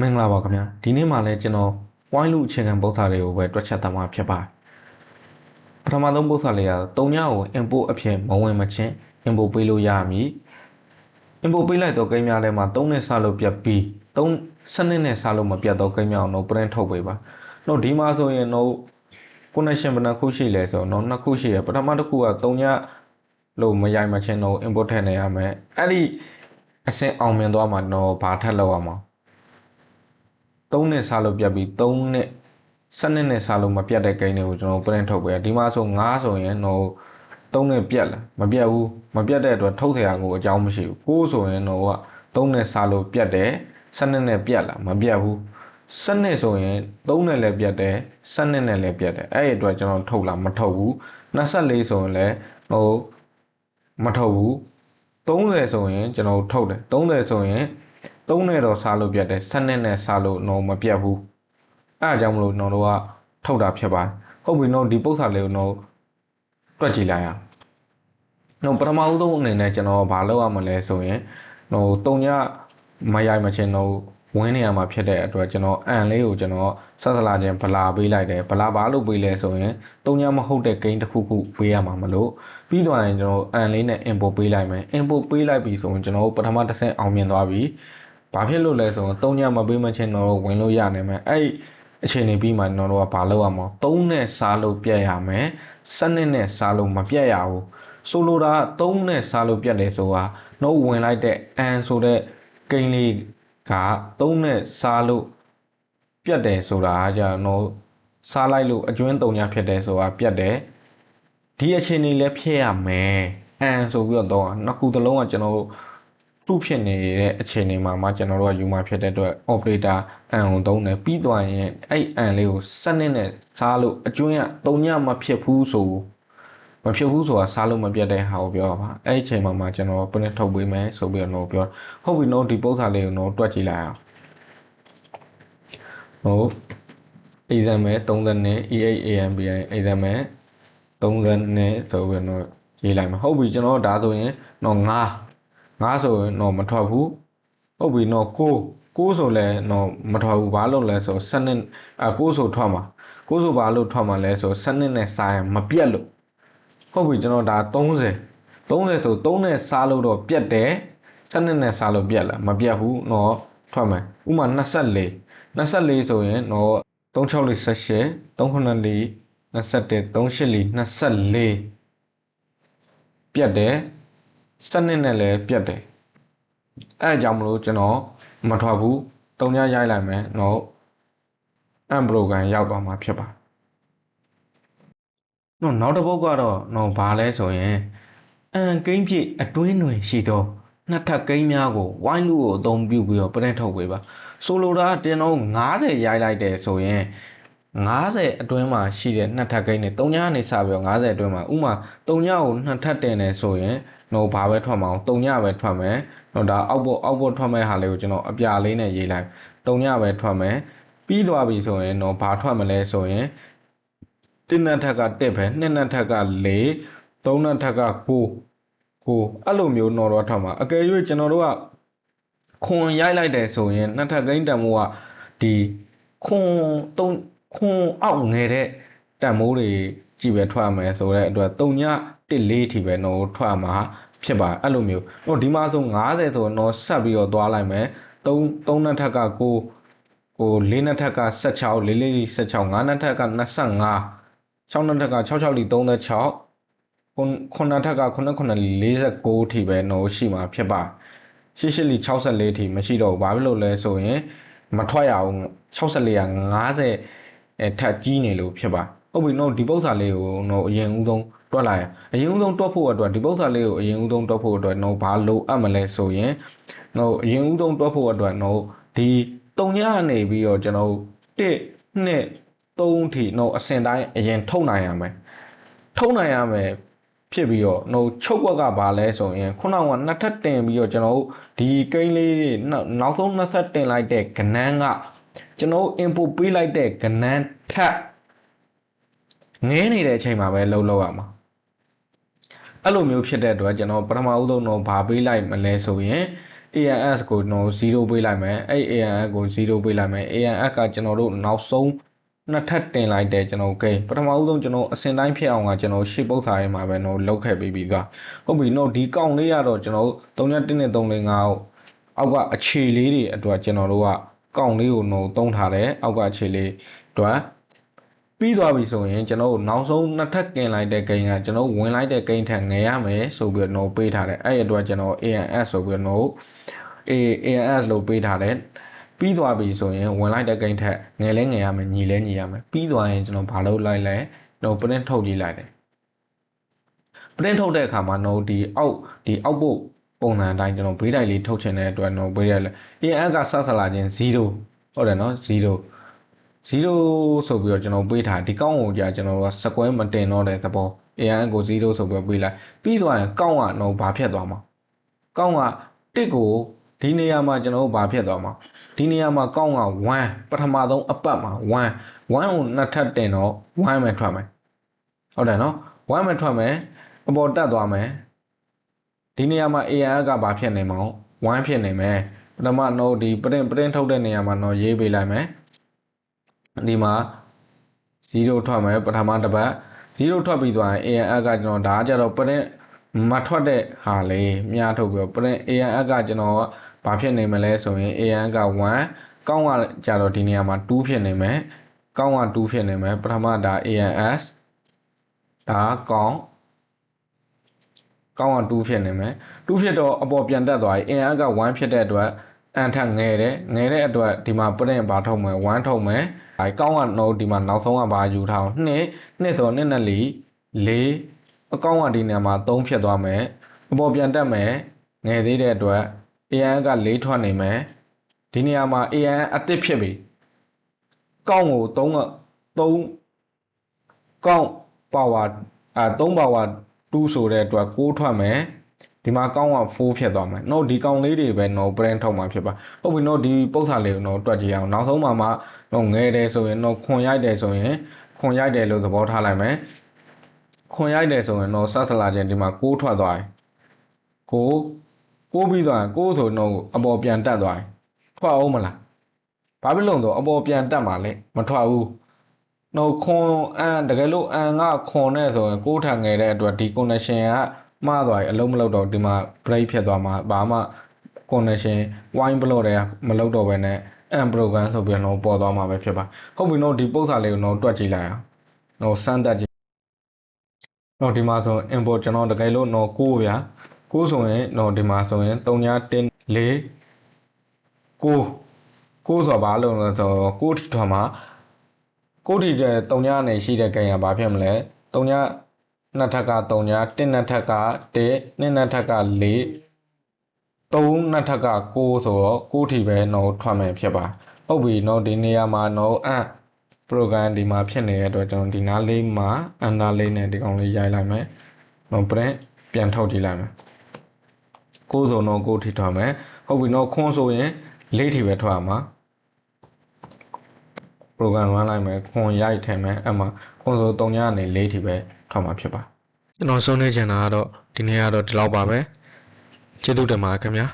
မင်္ဂလာပါခင်ဗျာဒီနေ့မှလည်းကျွန်တော်ဝိုင်းလူအခြေခံပုဒ်စာတွေကိုပဲတွက်ချက်သားမှာဖြစ်ပါတယ်ပထမဆုံးပုဒ်စာလေးကတုံညကို import အဖြစ်မဝင်မချင်း import ပေးလို့ရမည် import ပေးလိုက်တော့ကိန်းများထဲမှာ3နဲ့စလို့ပြတ်ပြီး3စနစ်နဲ့စလို့မပြတ်တော့ကိန်းများအောင်တော့ print ထုတ်ပေးပါတော့ဒီမှာဆိုရင်တော့ connection ဘယ်နှခုရှိလဲဆိုတော့နှစ်ခုရှိရပထမတစ်ခုကတုံညလို့မရိုက်မချင်းတော့ import ထည့်နေရမယ်အဲ့ဒီအဆင့်အောင်မြင်သွားမှာတော့ဘာထပ်လောက်ရမှာ 3နဲ့စားလို့ပြတ်ပြီး3နဲ့7နှစ်နဲ့စားလို့မပြတ်တဲ့ကိန်းတွေကိုကျွန်တော် print ထုတ်ပေးဒီမှာဆို9ဆိုရင်တော့3နဲ့ပြတ်လားမပြတ်ဘူးမပြတ်တဲ့အတွက်ထုတ်เสียကိုအကြောင်းမရှိဘူး9ဆိုရင်တော့က3နဲ့စားလို့ပြတ်တယ်7နှစ်နဲ့ပြတ်လားမပြတ်ဘူး7နှစ်ဆိုရင်3နဲ့လည်းပြတ်တယ်7နှစ်နဲ့လည်းပြတ်တယ်အဲ့ဒီအတွက်ကျွန်တော်ထုတ်လားမထုတ်ဘူး24ဆိုရင်လည်းဟိုမထုတ်ဘူး30ဆိုရင်ကျွန်တော်ထုတ်တယ်30ဆိုရင် 3နဲ့တော့စားလို့ပြတ်တယ်7နှစ်နဲ့စားလို့တော့မပြတ်ဘူးအဲအကြောင်းမလို့ကျွန်တော်တို့ကထုတ်တာဖြစ်ပါတယ်ဟုတ်ပြီနော်ဒီပု္ပ္ပာလေးကိုတော့တွက်ကြည့်လိုက်အောင်နော်ပထမဦးဆုံးအနေနဲ့ကျွန်တော်ဘာလုပ်ရမလဲဆိုရင်ဟိုတုံညမရိုက်မချင်းတော့ဝင်းနေရမှာဖြစ်တဲ့အတွက်ကျွန်တော်အန်လေးကိုကျွန်တော်ဆက်စလာခြင်းဗလာပေးလိုက်တယ်ဗလာဘာလို့ပေးလဲဆိုရင်တုံညမဟုတ်တဲ့ဂိမ်းတစ်ခုခုပေးရမှာမလို့ပြီးသွားရင်ကျွန်တော်အန်လေးနဲ့ import ပေးလိုက်မယ် import ပေးလိုက်ပြီဆိုရင်ကျွန်တော်ပထမတစ်ဆင့်အောင်မြင်သွားပြီ ဘာဖြစ်လို့လဲဆိုတော့သုံးညမပေးမချင်းတော့ဝင်လို့ရနိုင်မယ်အဲ့အခြေအနေပြီးမှကျွန်တော်တို့ကဘာလုပ်ရမလဲသုံးနဲ့စားလို့ပြတ်ရမယ်စနစ်နဲ့စားလို့မပြတ်ရဘူးဆိုလိုတာသုံးနဲ့စားလို့ပြတ်တယ်ဆိုတာနှုတ်ဝင်လိုက်တဲ့အန်ဆိုတဲ့ကိန်းလေးကသုံးနဲ့စားလို့ပြတ်တယ်ဆိုတာကြတော့စားလိုက်လို့အကျွင်းတုံညာဖြစ်တယ်ဆိုတာပြတ်တယ်ဒီအခြေအနေလည်းဖြစ်ရမယ်အန်ဆိုပြီးတော့နှစ်ခုသလုံးကကျွန်တော်တို့ သူ့ဖြစ်နေတဲ့အခြေအနေမှာမှကျွန်တော်တို့ကယူမှာဖြစ်တဲ့အတွက် operator အန်ကိုသုံးတယ်ပြီးသွားရင်အဲ့အန်လေးကိုစနစ်နဲ့စားလို့အကျွင်းကတုံညမဖြစ်ဘူးဆိုမဖြစ်ဘူးဆိုတာစားလို့မပြတ်တဲ့ဟာကိုပြောပါအဲ့ဒီအချိန်မှာမှကျွန်တော် print ထုတ်ပေးမယ်ဆိုပြီးတော့ပြောဟုတ်ပြီနော်ဒီပုံစံလေးကိုတော့တွက်ကြည့်လိုက်အောင်ဟုတ် example 30နဲ့ E8AMBI example 30နဲ့ဆိုပြီးတော့ရေးလိုက်မှာဟုတ်ပြီကျွန်တော်ဒါဆိုရင်တော့9 ငါဆိုရင်တော့မထွက်ဘူးဟုတ်ပြီတော့ကိုကိုဆိုလဲတော့မထွက်ဘူးဘာလို့လဲဆိုစနစ်အကိုဆိုထွက်မှာကိုဆိုဘာလို့ထွက်မှာလဲဆိုစနစ်နဲ့စားရင်မပြတ်လို့ဟုတ်ပြီကျွန်တော်ဒါ30 30ဆို3နဲ့စားလို့တော့ပြတ်တယ်စနစ်နဲ့စားလို့ပြတ်လားမပြတ်ဘူးတော့ထွက်မယ်ဥမာ24 24ဆိုရင်တော့3648 39 21 38 24ပြတ်တယ် စနစ်နဲ့လည်းပြတ်တယ်အဲအကြောင်းမလို့ကျွန်တော်မထွက်ဘူးတုံညရိုက်လိုက်မယ်တော့အမ်ဘရိုကန်ရောက်သွားမှာဖြစ်ပါတော့နောက်တစ်ပုတ်ကတော့တော့ဘာလဲဆိုရင်အန်ကိန်းပြည့်အတွင်းတွင်ရှိသောနှစ်ထပ်ကိန်းများကိုဝိုင်းလူကိုအသုံးပြုပြီးတော့ပြည့်ထုတ်ပေးပါဆိုလိုတာတင်တော့90ရိုက်လိုက်တယ်ဆိုရင် 90အတွင်းမှာရှိတဲ့နှစ်ထပ်ကိန်းနဲ့3ညနေစပြီးတော့90အတွင်းမှာဥမာ3ညကိုနှစ်ထပ်တင်တယ်ဆိုရင်တော့ဘာပဲထွက်မအောင်3ညပဲထွက်မယ်တော့ဒါအောက်ပေါ်အောက်ပေါ်ထွက်မဲ့ဟာလေးကိုကျွန်တော်အပြာလေးနဲ့ရေးလိုက်3ညပဲထွက်မယ်ပြီးသွားပြီဆိုရင်တော့ဘာထွက်မလဲဆိုရင်တစ်နှစ်ထက်က1ပဲနှစ်နှစ်ထက်က4သုံးနှစ်ထက်က9ကိုအဲ့လိုမျိုးတော့တော့ထွက်မှာအကယ်၍ကျွန်တော်တို့ကခွန်ရိုက်လိုက်တယ်ဆိုရင်နှစ်ထပ်ကိန်းတန်မိုးကဒီခွန်သုံး ခွန်အောက်ငယ်တဲ့တန်မိုးတွေကြည့်ပဲထွက်မယ်ဆိုတဲ့အတွက်3ည1 4ထိပဲတော့ထွက်မှာဖြစ်ပါအဲ့လိုမျိုးတော့ဒီမှာဆို90ဆိုတော့ဆက်ပြီးတော့သွားလိုက်မယ်3 3နှစ်ထက်က9ဟို၄နှစ်ထက်က16 4လေး16 5နှစ်ထက်က25 6နှစ်ထက်က66လီ36ခုနှစ်ထက်က9 9 49ထိပဲတော့ရှိမှာဖြစ်ပါရှစ်ရှစ်လီ64ထိမရှိတော့ဘူးဘာဖြစ်လို့လဲဆိုရင်မထွက်ရအောင်64က90 အဲထပ်ကြီးနေလို့ဖြစ်ပါဟုတ်ပြီတော့ဒီပု္ပ္ပာလေးကိုတော့အရင်ဦးဆုံးတွက်လိုက်အရင်ဦးဆုံးတွက်ဖို့အတွက်ဒီပု္ပ္ပာလေးကိုအရင်ဦးဆုံးတွက်ဖို့အတွက်တော့ဘာလိုအပ်မလဲဆိုရင်တော့အရင်ဦးဆုံးတွက်ဖို့အတွက်တော့ဒီတုံညနေပြီးတော့ကျွန်တော်1 2 3ထိတော့အစင်တိုင်းအရင်ထုတ်နိုင်ရမယ်ထုတ်နိုင်ရမယ်ဖြစ်ပြီးတော့ဟိုချုပ်ွက်ကဘာလဲဆိုရင်ခုနကနှစ်ထပ်တင်ပြီးတော့ကျွန်တော်ဒီကိန်းလေးနောက်ဆုံးနှစ်ဆက်တင်လိုက်တဲ့ကနန်းက ကျွန်တော် input ပေးလိုက်တဲ့ကနန်းထပ်ငဲနေတဲ့အချိန်မှာပဲလှုပ်လှုပ်ရမှာအဲ့လိုမျိုးဖြစ်တဲ့အတွက်ကျွန်တော်ပထမဦးဆုံးတော့ဗာပေးလိုက်မလဲဆိုရင် ANS ကိုကျွန်တော်0ပေးလိုက်မယ်အဲ့ ANS ကို0ပေးလိုက်မယ် ANS ကကျွန်တော်တို့နောက်ဆုံးနှစ်ထပ်တင်လိုက်တဲ့ကျွန်တော် gain ပထမဦးဆုံးကျွန်တော်အစင်တိုင်းဖြစ်အောင်ကကျွန်တော်ရှေ့ပုတ်စာရေးမှာပဲကျွန်တော်လောက်ခဲ့ပြီးပြီကဟုတ်ပြီနော်ဒီကောင်လေးကတော့ကျွန်တော်3.1နဲ့3.5အောက်ကအခြေလေးတွေအတွက်ကျွန်တော်တို့က ကောင်လေးကိုတော့တုံးထားတယ်အောက်ကအခြေလေးအတွက်ပြီးသွားပြီဆိုရင်ကျွန်တော်တို့နောက်ဆုံးနှစ်ထပ်ကင်လိုက်တဲ့ဂိမ်းကကျွန်တော်ဝင်လိုက်တဲ့ဂိမ်းထက်ငယ်ရမယ်ဆိုပြီးတော့ပေးထားတယ်အဲ့ဒီအတွက်ကျွန်တော် ANS ဆိုပြီးတော့ A ANS လို့ပေးထားတယ်ပြီးသွားပြီဆိုရင်ဝင်လိုက်တဲ့ဂိမ်းထက်ငယ်လဲငယ်ရမယ်ညီလဲညီရမယ်ပြီးသွားရင်ကျွန်တော်ဘာလုပ်လိုက်လဲကျွန်တော် print ထုတ်ကြည့်လိုက်တယ် print ထုတ်တဲ့အခါမှာတော့ဒီအောက်ဒီအောက် ပုတ်ပုံစံအတိုင်းကျွန်တော်ဘေးတိုက်လေးထုတ်ချင်တဲ့အတွက်တော့ဘေးတိုက်လဲ ANS ကဆက်ဆက်လာခြင်း0ဟုတ်တယ်နော်0 0ဆိုပြီးတော့ကျွန်တော်ပေးထားဒီကောင်းကိုကြာကျွန်တော်တို့ကစကွဲမတင်တော့တဲ့သဘော AN ကို0ဆိုပြီးပေးလိုက်ပြီးသွားရင်ကောင်းကတော့ဘာဖြစ်သွားမှာကောင်းကတစ်ကိုဒီနေရာမှာကျွန်တော်တို့ဘာဖြစ်သွားမှာဒီနေရာမှာကောင်းက1ပထမဆုံးအပတ်မှာ1 1ကိုနှစ်ထပ်တင်တော့1ပဲထွက်မယ်ဟုတ်တယ်နော်1ပဲထွက်မယ်အပေါ်တက်သွားမယ် ဒီနေရာမှာ AN ကဘာဖြစ်နေမှာ1ဖြစ်နေမယ်ပထမတော့ဒီ print print ထုတ်တဲ့နေရာမှာတော့ရေးပေးလိုက်မယ်ဒီမှာ0ထွက်မယ်ပထမတစ်ပတ်0ထွက်ပြီးသွားရင် ANF ကကျွန်တော်ဒါကကြတော့ print မထွက်တဲ့ဟာလေးမြားထုတ်ပြီးတော့ print ANF ကကျွန်တော်ဘာဖြစ်နေမလဲဆိုရင် ANF က1ကောင်းကကြတော့ဒီနေရာမှာ2ဖြစ်နေမယ်ကောင်းက2ဖြစ်နေမယ်ပထမဒါ ANS ဒါကောင်း ကောင်းက2ဖြစ်နေမယ်2ဖြစ်တော့အပေါ်ပြန်တက်သွားပြီ ANF က1ဖြစ်တဲ့အတွက်အန်ထက်ငယ်တယ်ငယ်တဲ့အတွက်ဒီမှာ print ဘာထုတ်မယ်1ထုတ်မယ်အဲကောင်းကတော့ဒီမှာနောက်ဆုံးကဘာယူထားအောင်2 2ဆိုတော့2နဲ့4 4အကောင်းကဒီနေရာမှာ3ဖြစ်သွားမယ်အပေါ်ပြန်တက်မယ်ငယ်သေးတဲ့အတွက် AN က4ထွက်နေမယ်ဒီနေရာမှာ AN အသစ်ဖြစ်ပြီကောင်းကို3က3ကောင်း power အဲ3 power 2ဆိုတဲ့အတွက်6ထွက်မယ်ဒီမှာကောင်းက4ဖြစ်သွားမယ်။နော်ဒီကောင်လေးတွေပဲနော် brand ထုတ်မှာဖြစ်ပါ။ဟုတ်ပြီနော်ဒီပု္ပ္ပာလေးကိုနော်တွက်ကြည့်အောင်။နောက်ဆုံးမှာမှနော်ငယ်တယ်ဆိုရင်နော်ခွန်ရိုက်တယ်ဆိုရင်ခွန်ရိုက်တယ်လို့သဘောထားလိုက်မယ်။ခွန်ရိုက်တယ်ဆိုရင်နော်ဆက်ဆလာခြင်းဒီမှာ6ထွက်သွားတယ်။6 6ပြီးသွားရင်6ဆိုတော့အပေါ်ပြန်တက်သွားတယ်။ထွက်အောင်မလား။ဘာဖြစ်လို့လဲဆိုအပေါ်ပြန်တက်မှာလေမထွက်ဘူး။ နော်ခွန်အန်တကယ်လို့အန်ကခွန်နဲ့ဆိုရင်6ထန်ငယ်တဲ့အတွက်ဒီ connection ကမှားသွားပြီအလုံးမလုံးတော့ဒီမှာ break ဖြစ်သွားမှာဘာမှ connection wine block တွေကမလုပ်တော့ဘဲနဲ့ and program ဆိုပြီးတော့ပေါ်သွားမှာပဲဖြစ်ပါဟုတ်ပြီနော်ဒီပု္ပ္ပာလေးကိုတော့တွက်ကြည့်လိုက်အောင်တော့စမ်းတက်ကြည့်တော့ဒီမှာဆို import ကျွန်တော်တကယ်လို့တော့6ဗျာ6ဆိုရင်တော့ဒီမှာဆိုရင်3ည1 4 9 9ဆိုတော့ဘာလို့လဲဆိုတော့6ထိထွားမှာ 6ထိတဲ့3ညနဲ့ရှိတဲ့ကြံရဘာဖြစ်မလဲ3ညနှစ်ထက်က3ည1နှစ်ထက်က1နှစ်နှစ်ထက်က4 3နှစ်ထက်က6ဆိုတော့6ထိပဲတော့ထွက်မယ်ဖြစ်ပါဟုတ်ပြီနော်ဒီနေရာမှာတော့အ program ဒီမှာဖြစ်နေတဲ့အတွက်ကျွန်တော်ဒီနားလေးမှာ under လေးနဲ့ဒီကောင်လေးရိုက်လိုက်မယ်နော် print ပြန်ထုတ်ကြည့်လိုက်မယ်6ဆိုတော့6ထိထွက်မယ်ဟုတ်ပြီနော်ခွန်းဆိုရင်4ထိပဲထွက်ရမှာ program run လိုက်မယ်ခွန်ရိုက်ထည့်မယ်အဲ့မှာခွန်ဆို3ညနေ4ထိပဲထွက်မှာဖြစ်ပါကျွန်တော်ဆုံးနေချင်တာကတော့ဒီနေ့ကတော့ဒီလောက်ပါပဲကျေးဇူးတင်ပါတယ်ခင်ဗျာ